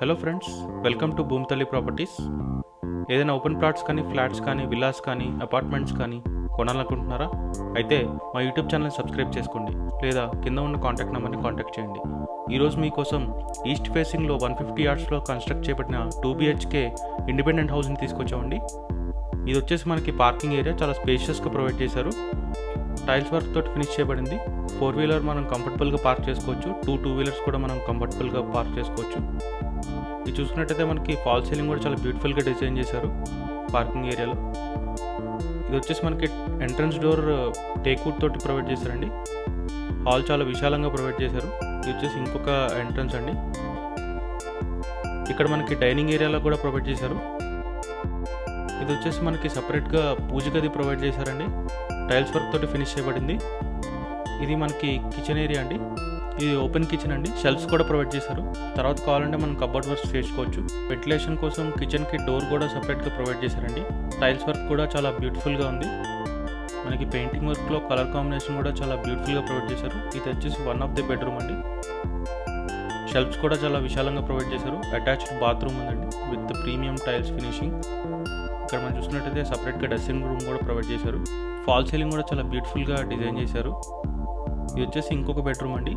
Hello friends welcome to Bhumithalli properties. ఏదైనా open plots కానీ flats కానీ విల్లాస్ కానీ అపార్ట్మెంట్స్ కానీ కొనాలనుకుంటున్నారా? అయితే మా యూట్యూబ్ ఛానల్ సబ్స్క్రైబ్ చేసుకోండి లేదా కింద ఉన్న కాంటాక్ట్ నెంబర్ని కాంటాక్ట్ చేయండి. ఈరోజు మీకోసం ఈస్ట్ ఫేసింగ్లో వన్ ఫిఫ్టీ యార్డ్స్లో కన్స్ట్రక్ట్ చేయబడిన టూ బిహెచ్కే ఇండిపెండెంట్ హౌస్ని తీసుకొచ్చామండి. ఇది వచ్చేసి మనకి పార్కింగ్ ఏరియా చాలా స్పేషియస్గా ప్రొవైడ్ చేశారు. టైల్స్ వర్క్ తోటి ఫినిష్ చేయబడింది. ఫోర్ వీలర్ మనం కంఫర్టబుల్గా పార్క్ చేసుకోవచ్చు. టూ టూ వీలర్స్ కూడా మనం కంఫర్టబుల్గా పార్క్ చేసుకోవచ్చు. ఇది చూసుకున్నట్టయితే మనకి ఫాల్ సీలింగ్ కూడా చాలా బ్యూటిఫుల్గా డిజైన్ చేశారు పార్కింగ్ ఏరియాలో ఇది వచ్చేసి మనకి ఎంట్రన్స్ డోర్ టేక్వుడ్ తోటి ప్రొవైడ్ చేశారండి. హాల్ చాలా విశాలంగా ప్రొవైడ్ చేశారు. ఇది వచ్చేసి ఇంకొక ఎంట్రన్స్ అండి. ఇక్కడ మనకి డైనింగ్ ఏరియాలో కూడా ప్రొవైడ్ చేశారు. ఇది వచ్చేసి మనకి సపరేట్గా పూజ గది ప్రొవైడ్ చేశారండి. టైల్స్ వర్క్ తోటి ఫినిష్ చేయబడింది. ఇది మనకి కిచెన్ ఏరియా అండి. ఇది ఓపెన్ కిచెన్ అండి. షెల్ఫ్స్ కూడా ప్రొవైడ్ చేశారు. తర్వాత కావాలంటే మనం కబోర్డ్ వర్క్ చేసుకోవచ్చు. వెంటిలేషన్ కోసం కిచెన్కి డోర్ కూడా సపరేట్గా ప్రొవైడ్ చేశారండి. టైల్స్ వర్క్ కూడా చాలా బ్యూటిఫుల్గా ఉంది. మనకి పెయింటింగ్ వర్క్లో కలర్ కాంబినేషన్ కూడా చాలా బ్యూటిఫుల్గా ప్రొవైడ్ చేశారు. ఇది వచ్చేసి వన్ ఆఫ్ ది బెడ్రూమ్ అండి. షెల్ఫ్స్ కూడా చాలా విశాలంగా ప్రొవైడ్ చేశారు. అటాచ్డ్ బాత్రూమ్ ఉందండి. విత్ ప్రీమియం టైల్స్ ఫినిషింగ్ ఇక్కడ మనం చూసినట్టయితే సపరేట్గా డ్రెస్సింగ్ రూమ్ కూడా ప్రొవైడ్ చేశారు. ఫాల్ సీలింగ్ కూడా చాలా బ్యూటిఫుల్గా డిజైన్ చేశారు. ఇది వచ్చేసి ఇంకొక బెడ్రూమ్ అండి.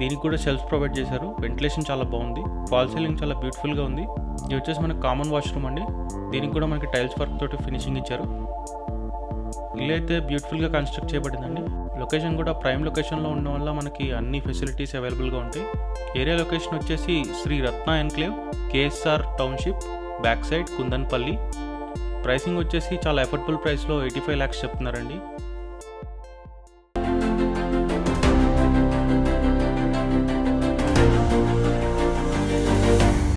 దీనికి కూడా షెల్ఫ్ ప్రొవైడ్ చేశారు. వెంటిలేషన్ చాలా బాగుంది. ఫాల్ సీలింగ్ చాలా బ్యూటిఫుల్గా ఉంది. ఇది వచ్చేసి మనకి కామన్ వాష్రూమ్ అండి. దీనికి కూడా మనకి టైల్స్ వర్క్ తోటి ఫినిషింగ్ ఇచ్చారు. ఇల్లు అయితే బ్యూటిఫుల్గా కన్స్ట్రక్ట్ చేయబడిందండి. లొకేషన్ కూడా ప్రైమ్ లొకేషన్లో ఉండడం వల్ల మనకి అన్ని ఫెసిలిటీస్ అవైలబుల్గా ఉంటాయి. ఏరియా లొకేషన్ వచ్చేసి Shri Ratna enclave KSR township back side Kundanpally. Pricing వచ్చేసి చాలా ఎఫర్టబుల్ ప్రైస్లో ఎయిటీ ఫైవ్ ల్యాక్స్ చెప్తున్నారండి.